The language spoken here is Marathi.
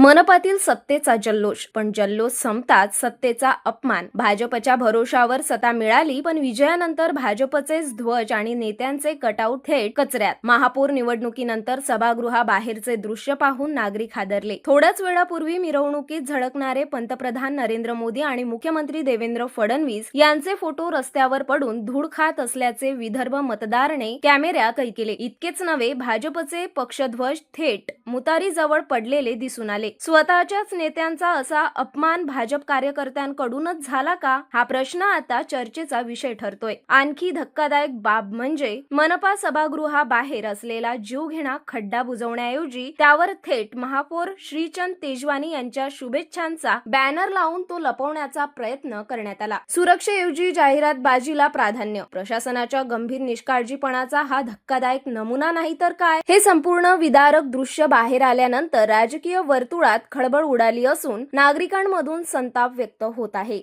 मनपातील सत्तेचा जल्लोष पण जल्लोष संपताच सत्तेचा अपमान. भाजपच्या भरोशावर सत्ता मिळाली पण विजयानंतर भाजपचेच ध्वज आणि नेत्यांचे कटआउट थेट कचऱ्यात. महापौर निवडणुकीनंतर सभागृहाबाहेरचे दृश्य पाहून नागरिक हादरले. थोड्याच वेळापूर्वी मिरवणुकीत झळकणारे पंतप्रधान नरेंद्र मोदी आणि मुख्यमंत्री देवेंद्र फडणवीस यांचे फोटो रस्त्यावर पडून धूळ खात असल्याचे विदर्भ मतदारने कॅमेऱ्या कैकेले इतकेच नव्हे भाजपचे पक्षध्वज थेट मुतारीजवळ पडलेले दिसून आले. स्वतःच्याच नेत्यांचा असा अपमान भाजप कार्यकर्त्यांकडूनच झाला का? हा प्रश्न आता चर्चेचा विषय ठरतोय. आणखी धक्कादायक बाब म्हणजे मनपा सभागृहाबाहेर असलेला जीवघेणा खड्डा बुजवण्याऐवजी त्यावर थेट महापौर श्रीचंद तेजवानी यांच्या शुभेच्छांचा बॅनर लावून तो लपवण्याचा प्रयत्न करण्यात आला. सुरक्षेऐवजी जाहिरात बाजीला प्राधान्य. प्रशासनाच्या गंभीर निष्काळजीपणाचा हा धक्कादायक नमुना नाही तर काय? हे संपूर्ण विदारक दृश्य बाहेर आल्यानंतर राजकीय वर्तुळात खळबळ उडाली असून नागरिकांमधून संताप व्यक्त होत आहे.